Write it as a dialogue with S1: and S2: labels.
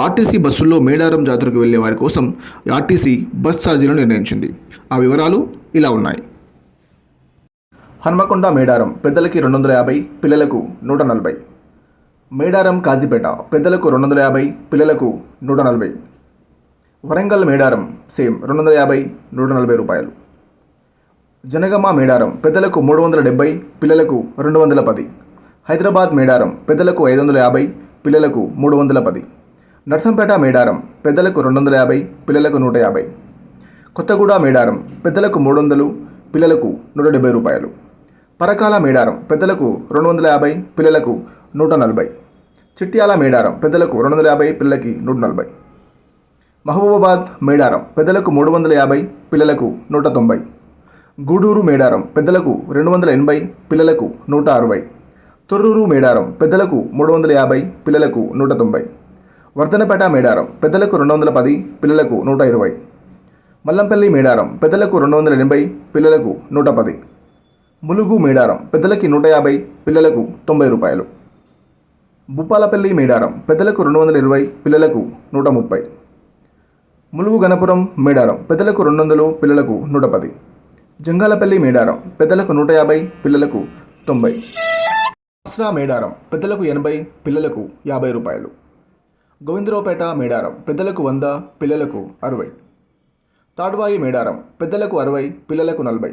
S1: RTC బస్సుల్లో మేడారం జాతరకు వెళ్ళే వారి కోసం ఆర్టీసీ బస్ ఛార్జీలను నిర్ణయించింది. ఆ వివరాలు ఇలా ఉన్నాయి. హన్మకొండ మేడారం పెద్దలకి రెండు వందల యాభై పిల్లలకు నూట నలభై. మేడారం కాజీపేట పెద్దలకు రెండు వందల యాభై పిల్లలకు నూట నలభై. వరంగల్ మేడారం సేమ్ రెండు వందల యాభై నూట నలభై రూపాయలు. జనగమ మేడారం పెద్దలకు మూడు వందల డెబ్బై పిల్లలకు రెండు వందల పది. హైదరాబాద్ మేడారం పెద్దలకు ఐదు వందల యాభై పిల్లలకు మూడు వందల పది. నర్సంపేట మేడారం పెద్దలకు రెండు వందల యాభై పిల్లలకు నూట యాభై. కొత్తగూడ మేడారం పెద్దలకు మూడు వందలు పిల్లలకు నూట డెబ్బై రూపాయలు. పరకాల మేడారం పెద్దలకు రెండు వందల యాభై పిల్లలకు నూట నలభై. చిట్యాల మేడారం పెద్దలకు రెండు వందల యాభై పిల్లలకి నూట నలభై. మహబూబాబాద్ మేడారం పెద్దలకు మూడు వందల యాభై పిల్లలకు నూట తొంభై. గూడూరు మేడారం పెద్దలకు రెండు వందల ఎనభై పిల్లలకు నూట అరవై. తొర్రూరు మేడారం పెద్దలకు మూడు వందల యాభై పిల్లలకు నూట తొంభై. వర్ధనపేట మేడారం పెద్దలకు రెండు వందల పది పిల్లలకు నూట ఇరవై మల్లంపల్లి మేడారం పెద్దలకు రెండు వందల ఎనభై పిల్లలకు నూట పది ములుగు మేడారం పెద్దలకి నూట యాభై పిల్లలకు తొంభై రూపాయలు భూపాలపల్లి మేడారం పెద్దలకు రెండు వందల ఇరవై పిల్లలకు నూట ముప్పై ములుగు గణపురం మేడారం పెద్దలకు రెండు వందలు పిల్లలకు నూట పది జంగాలపల్లి మేడారం పెద్దలకు నూట యాభై పిల్లలకు తొంభై. అస్రా మేడారం పెద్దలకు ఎనభై పిల్లలకు యాభై రూపాయలు. గోవిందరావుపేట మేడారం పెద్దలకు వంద పిల్లలకు అరవై. తాడ్వాయి మేడారం పెద్దలకు అరవై పిల్లలకు నలభై.